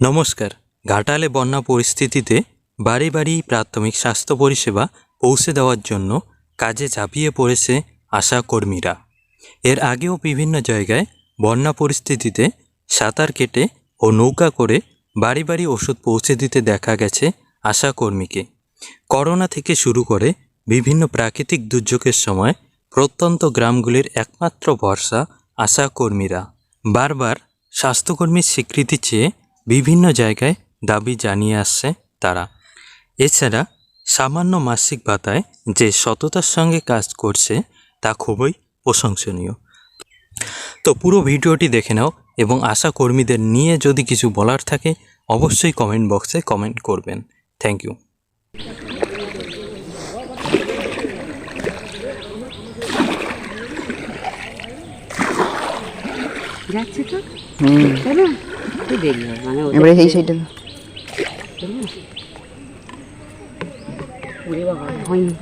নমস্কার। ঘাটালে বন্যা পরিস্থিতিতে বাড়ি বাড়ি প্রাথমিক স্বাস্থ্য পরিষেবা পৌঁছে দেওয়ার জন্য কাজে ঝাঁপিয়ে পড়েছে আশা কর্মীরা। এর আগেও বিভিন্ন জায়গায় বন্যা পরিস্থিতিতে সাঁতার কেটে ও নৌকা করে বাড়ি বাড়ি ওষুধ পৌঁছে দিতে দেখা গেছে আশা কর্মীকে। করোনা থেকে শুরু করে বিভিন্ন প্রাকৃতিক দুর্যোগের সময় প্রত্যন্ত গ্রামগুলির একমাত্র ভরসা আশা কর্মীরা। বারবার স্বাস্থ্যকর্মীর স্বীকৃতি চেয়ে বিভিন্ন জায়গায় দাবি জানিয়ে আসছে তারা। এছাড়া সামান্য মাসিক ভাতায় যে সততার সঙ্গে কাজ করছে তা খুবই প্রশংসনীয়। তো পুরো ভিডিওটি দেখে নাও এবং আশা কর্মীদের নিয়ে যদি কিছু বলার থাকে, অবশ্যই কমেন্ট বক্সে কমেন্ট করবেন। Thank you. যাচ্ছে তো হুম চলো একটু দেরি হবে মানে ওদের এবারে এই সাইডে ওরে বাবা হয়নি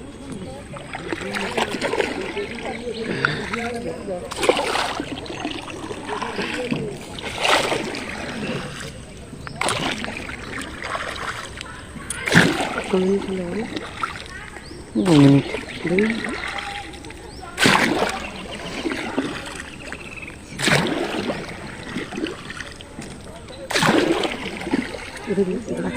কমিয়ে চলে গেল দু মিনিট দুই এটা দিয়ে এটা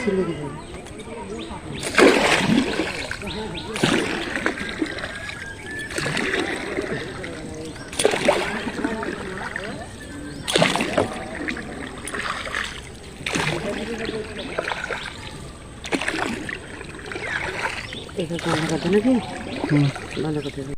করতে নাকি করতে হবে।